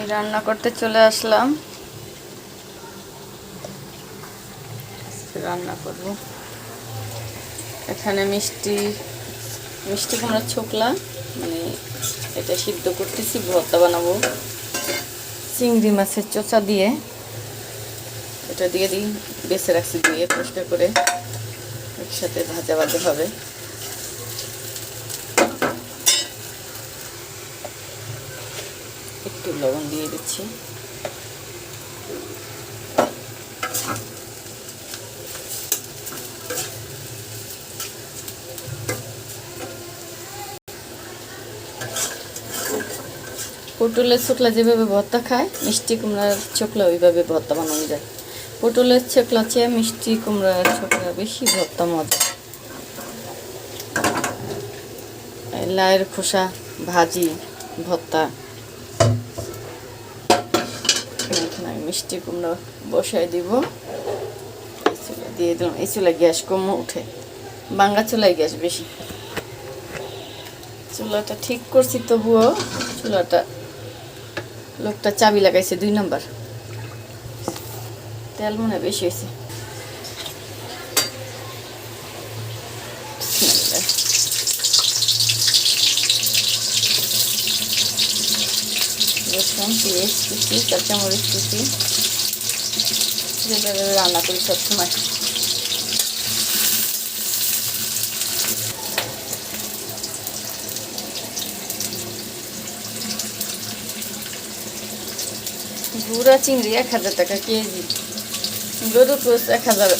আমি রান্না করতে চলে আসলাম। রান্না করব। এখানে মিষ্টি মিষ্টি কুমড়ার ছোকলা মানে এটা সিদ্ধ করতেছি, ভর্তা বানাবো। চিংড়ি মাছের চোচা দিয়ে। এটা দিয়ে দিই, বেছে রাখছি দিয়ে পরিষ্কার করে। একসাথে ভাজা ভাজা হবে। একটু লবণ দিয়ে দিচ্ছি। পটলের ছোকলা যেভাবে ভর্তা খায়, মিষ্টি কুমড়ার ছোকলা ওইভাবে ভর্তা বানানো যায়। পটলের ছোকলা চেয়ে মিষ্টি কুমড়ার ছোকলা বেশি ভর্তা মজা। লায়ের খোসা, ভাজি, ভর্তা এখানে আমি মিষ্টি কুমড়া বসাই দিব। দিয়ে দিলাম। এই চুলায় গ্যাস কম উঠে বাঙ্গা চুলায় গ্যাস বেশি। চুলাটা ঠিক করছি তবুও চুলাটা। লোকটা চাবি লাগাইছে দুই নম্বর। তেল মনে বেশি হয়েছে। রসুন পেঁয়াজ কুচি, কাঁচামরিচ কুচি। যেভাবে রান্না করি সবসময়। গুড়া চিংড়ি এক হাজার টাকা কেজি। গরু গোস এক হাজার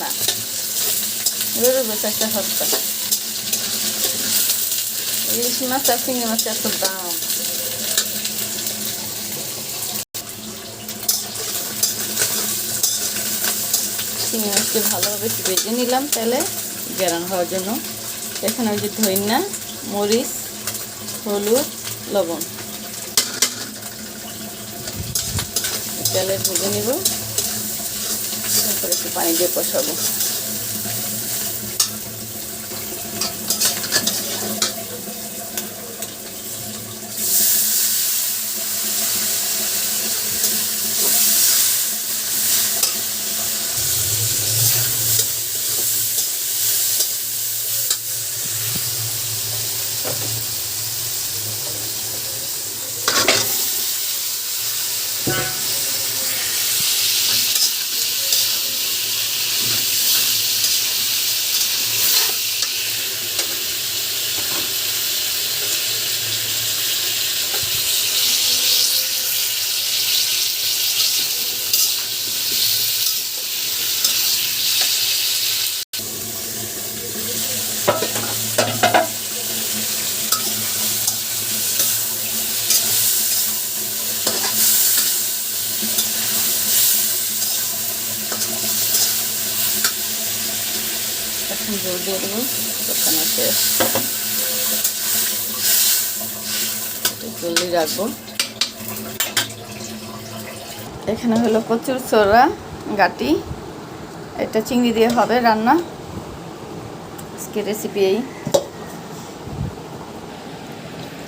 না গরু গোস একটা সস্তা। ইলিশ মাছ আর চিংড়ি মাছ এত দাম। চিংড়ি মাছকে ভালোভাবে একটু ভেজে নিলাম তেলে গ্যারান হওয়ার জন্য। এখানে ওই যে ধইনা মরিচ, হলুদ, লবণ। তেলে ভেজে নিব। তারপরে একটু পানি দিয়ে কষাবো। জল দিয়ে দেবো। কষানো শেষ জলদি রাখব। এখানে হলো প্রচুর চোরা গাটি। এটা চিংড়ি দিয়ে হবে রান্না। আজকে রেসিপি এই।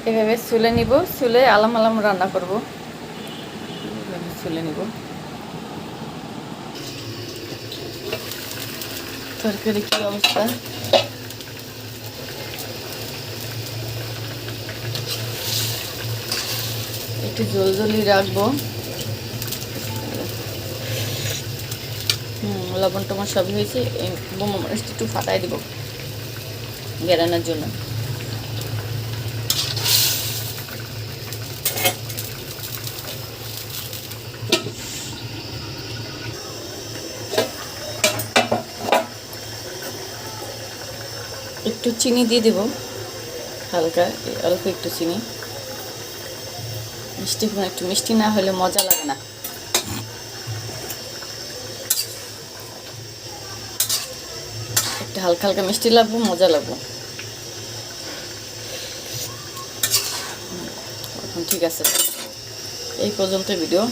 এভাবে চুলে নিব চুলে আলাম আলাম রান্না করব। চুলে নিব। তরকারি কি অবস্থা একটু জল জলই রাখব হুম লবণ টমা সব হয়েছে এই বোমা মরিচটা একটু ফাটাই দিব। বেড়ানোর জন্য। একটু চিনি দিয়ে দেব। হালকা, অল্প একটু চিনি। মিষ্টি একটু মিষ্টি না হলে মজা লাগে না। একটু হালকা হালকা মিষ্টি লাগবো, মজা লাগবো। ঠিক আছে। এই পর্যন্ত ভিডিও